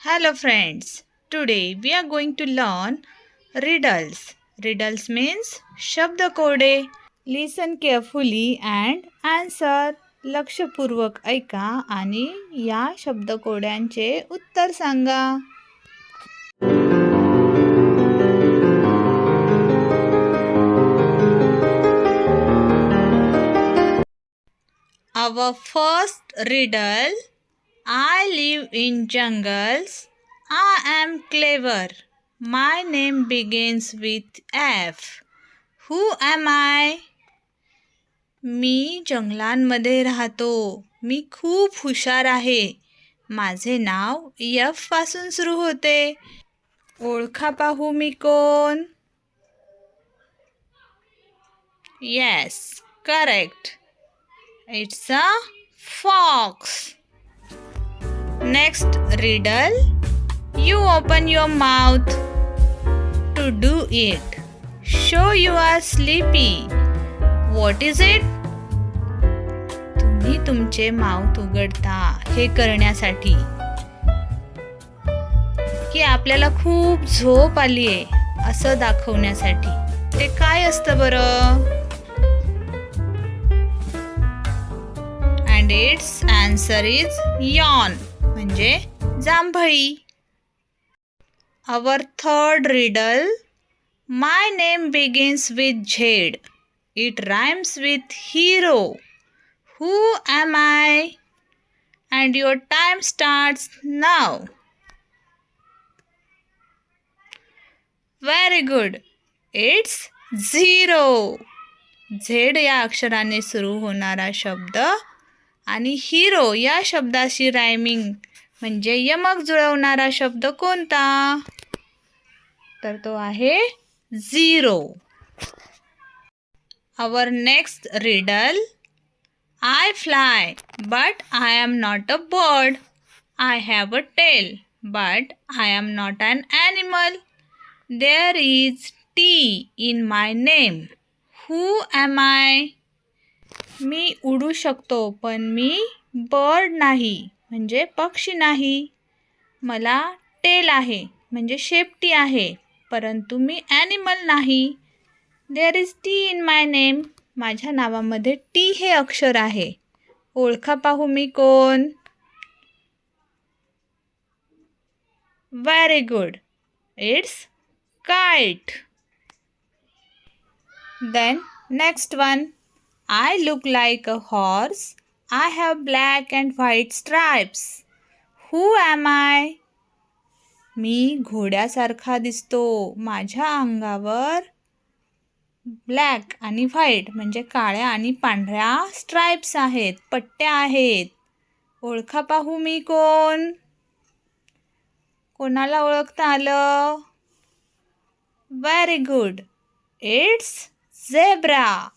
Hello friends today we are going to learn riddles riddles means शब्द कोडे लिसन carefully and answer लक्षपूर्वक ऐका आणि या शब्दकोड्यांचे उत्तर सांगा Our first riddle I live in jungles. I am clever. My name begins with F. Who am I? मी जंगलांमध्ये राहतो मी खूप हुशार आहे माझे नाव यफपासून सुरू होते ओळखा पाहू मी कोण yes correct it's a fox next riddle you open your mouth to do it show you are sleepy What is it तुम्ही तुमचे माउथ उघडता. हे करण्यासाठी. की आपल्याला खूप झोप आली आहे असं दाखवण्यासाठी. ते काय असतं बरं? And it's answer is yawn म्हणजे जांभळी. Our third riddle my name begins with Z it rhymes with hero who am I and your time starts now very good it's zero Z या अक्षराने सुरू होणारा शब्द आणि हिरो या शब्दाशी रायमिंग म्हणजे यमक जुळवणारा शब्द कोणता? तर तो आहे zero. Our next riddle I fly but I am not a bird I have a tail but I am not an animal there is T in my name who am I मी उडू शकतो पण मी bird नाही. म्हणजे पक्षी नाही. मला tail आहे म्हणजे शेपटी आहे परंतु मी ॲनिमल नाही. There is T in my name माझ्या नावामध्ये टी हे अक्षर आहे. ओळखा पाहू मी कोण? Very good it's kite then next one I look like a horse I have black and white stripes. Who am I? मी घोड्यासारखा दिसतो. माझ्या अंगावर ब्लॅक आणि व्हाईट म्हणजे काळ्या आणि पांढऱ्या स्ट्राईप्स आहेत पट्ट्या आहेत. ओळखा पाहू मी कोण? कोणाला ओळखता आलं? Very good it's zebra